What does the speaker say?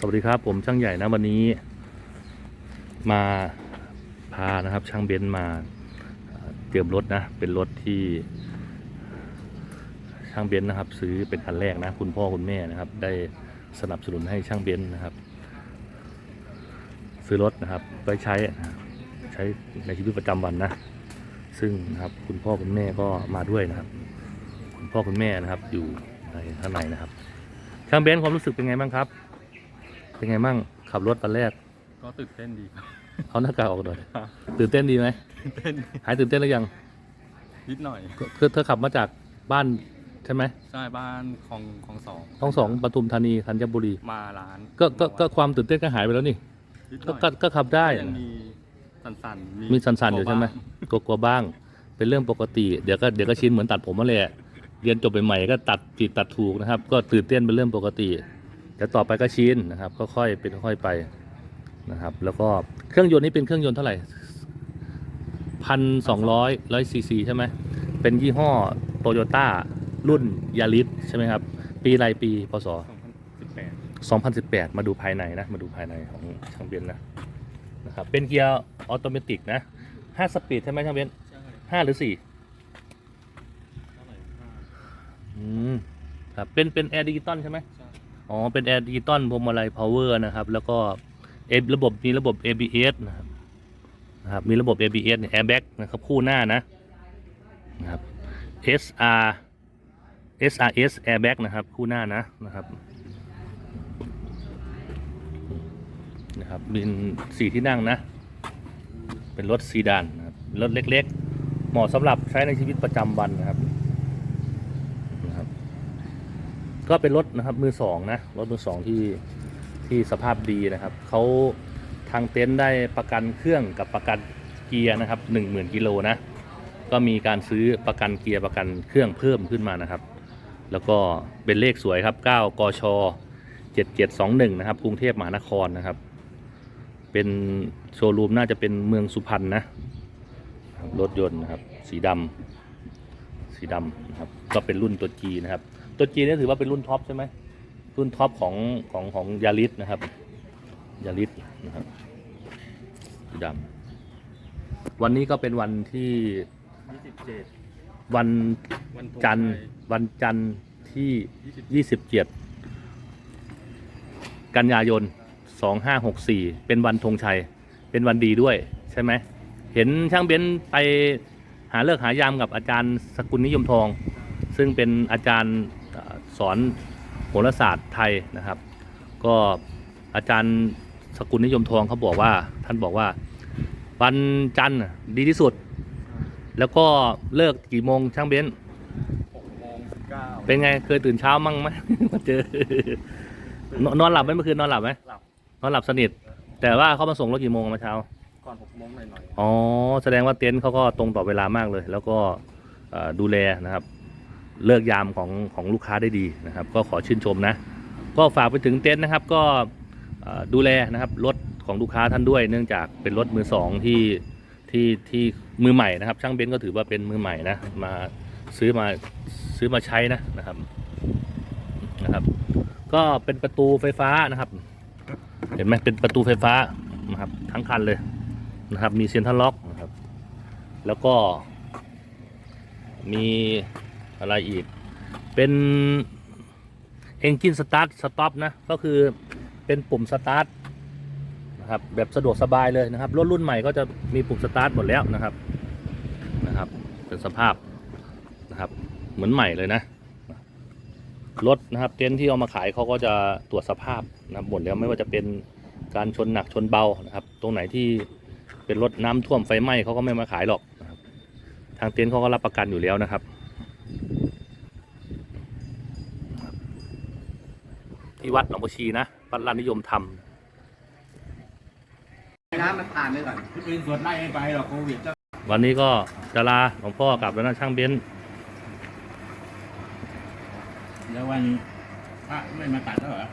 สวัสดีครับผมช่างใหญ่นะวันนี้ มาพานะครับช่างเบนซ์มาเตรียมรถนะเป็นรถที่ช่างเบนซ์นะครับ ซื้อเป็นคันแรกนะคุณพ่อคุณแม่นะครับ ได้สนับสนุนให้ช่างเบนซ์นะครับ ซื้อรถนะครับไปใช้ใช้ในชีวิตประจำวันนะ ซึ่งนะครับคุณพ่อคุณแม่ก็มาด้วยนะครับ คุณพ่อคุณแม่นะครับอยู่ในข้างในนะครับช่างเบนซ์ความรู้สึกเป็นไงบ้างครับ เป็นไงบ้างขับรถตอนแรก ก็ตื่นเต้นดีครับ เอาหน้ากากออกหน่อยครับตื่นเต้นดีไหมตื่นเต้นหายตื่นเต้นหรือยังนิดหน่อยคือเธอขับมาจากบ้านใช่ไหมใช่บ้านของของสองท้องสองปทุมธานีธัญบุรีมาร้าน ก็ก็ก็ความตื่นเต้นก็หายไปแล้วนี่นิดหก็น่อยก็ก็ขับได้ก็ยังมีสั่นๆมีสันๆอยู่ใช่ไหมกลัวๆบ้าง เป็นเรื่องปกติ เดี๋ยวก็เดี๋ยวก็ชินเหมือนตัดผมมาเลยเรียนจบใหม่ๆก็ตัดผิดตัดถูกนะครับ ก็ตื่นเต้นเป็นเรื่องปกติ เดี๋ยวต่อไปก็ชินนะครับก็ค่อยเป็นค่อยไปนะครับ แล้วก็เครื่องยนต์นี่เป็นเครื่องยนต์เท่าไหร่พันสองร้อยร้อยซีซีใช่ไหมเป็นยี่ห้อโตโยต้ารุ่นยาริสใช่ไหมครับ ปีอะไรปีพศสองพันสิบแปด2018 มาดูภายในนะ มาดูภายในของช่างเบนซ์นะนะครับ เป็นเกียร์ออโตเมติกนะ5สปีดใช่ไหมช่างเบนซ์ใช่5หรือ4เท่าไหร่ห้าอืมครับเป็นเป็นแอร์ดิจิตอลใช่ไหมใช่ อ๋อ เป็นแอร์ดิจิตอลพวงมาลัยพาวเวอร์นะครับ แล้วก็เอระบบมีระบบ ABS นะครับนะครับ มีระบบ ABS เนี่ย airbag นะครับ คู่หน้านะนะครับ SR SRS airbag นะครับ คู่หน้านะนะครับนะครับเป็นสี่ที่นั่งนะ เป็นรถซีดานนะครับรถเล็กๆ เหมาะสำหรับใช้ในชีวิตประจำวันนะครับ ก็เป็นรถนะครับมือสองนะรถมือสองที่ที่สภาพดีนะครับเขาทางเต็นท์ได้ประกันเครื่องกับประกันเกียร์นะครับหนึ่งหมื่นกิโลนะก็มีการซื้อประกันเกียร์ประกันเครื่องเพิ่มขึ้นมานะครับ แล้วก็เป็นเลขสวยครับ 9 กช 7721 นะครับกรุงเทพมหานครนะครับ เป็นโชว์รูมน่าจะเป็นเมืองสุพรรณนะรถยนต์นะครับ สีดำสีดำนะครับก็เป็นรุ่นตัว G นะครับ ตัว G นี่ถือว่าเป็นรุ่นท็อปใช่ไหมรุ่นท็อปของของของยาริสนะครับยาริสนะครับสีดำวันนี้ก็เป็นวันที่ยี่สิบเจ็ดวันวันธงจันทร์ชัยวันจันทร์ที่ยี่สิบ27 กันยายน 2564 เป็นวันธงชัย เป็นวันดีด้วยใช่ไหม เห็นช่างเบ้นไปหาเลิกษ์หายามกับอาจารย์สกุลนิยมทอง ซึ่งเป็นอาจารย์เอ่อ สอนโหราศาสตร์ไทยนะครับ ก็อาจารย์สกุลนิยมทองเขาบอกว่า ท่านบอกว่า วันจันทร์น่ะดีที่สุด แล้วก็เลิกกี่โมงช่างเบ้นหกโมงเก้าเป็นไงเคยตื่นเช้ามั่งไหมมาเจอนนอนหลับไหมเมื่อคืนนอนหลับไหมหลับนอนหลับสนิท แต่ว่าเขามาส่งรถกี่โมงมาเช้าก่อนหกโมงหน่อยอ๋อแสดงว่าเต็นท์เขาก็ตรงต่อเวลามากเลย แล้วก็เอ่อดูแลนะครับ เลิกยามของของลูกค้าได้ดีนะครับ ก็ขอชื่นชมนะ ก็ฝากไปถึงเต็นท์นะครับ ก็ดูแลนะครับรถของลูกค้าท่านด้วย เนื่องจากเป็นรถมือสองที่ที่ที่มือใหม่นะครับ ช่างเบนซ์ก็ถือว่าเป็นมือใหม่นะมาซื้อมาซื้อมาใช้นะนะครับนะครับ ก็เป็นประตูไฟฟ้านะครับ เห็นไหมเป็นประตูไฟฟ้านะครับ ทั้งคันเลยนะครับ มีเซ็นทรัลล็อกนะครับ แล้วก็มี อะไรอีก เป็นเอนจินสตาร์ทสต็อปนะ ก็คือเป็นปุ่มสตาร์ทนะครับแบบสะดวกสบายเลยนะครับ รถรุ่นใหม่ก็จะมีปุ่มสตาร์ทหมดแล้วนะครับนะครับ เป็นสภาพนะครับเหมือนใหม่เลยนะรถนะครับเต็นท์ที่เอามาขายเขาก็จะตรวจสภาพนะบหมดแล้วไม่ว่าจะเป็นการชนหนักชนเบานะครับ ตรงไหนที่เป็นรถน้ำท่วมไฟไหม้เขาก็ไม่มาขายหรอกนะครับทางเต็นท์เขาก็รับประกันอยู่แล้วนะครับ ที่วัดหนองบัวชีนะ วัดลานนิยมธรรมน้ำมันผ่านไปก่อนคนอื่นสวดไล่ไม่ไปหรอกโควิดจะวันนี้ก็จะลาหลวงพ่อกลับแล้วนะช่างเบนซ์แล้ววันพระไม่มาตัดแล้วเหรอ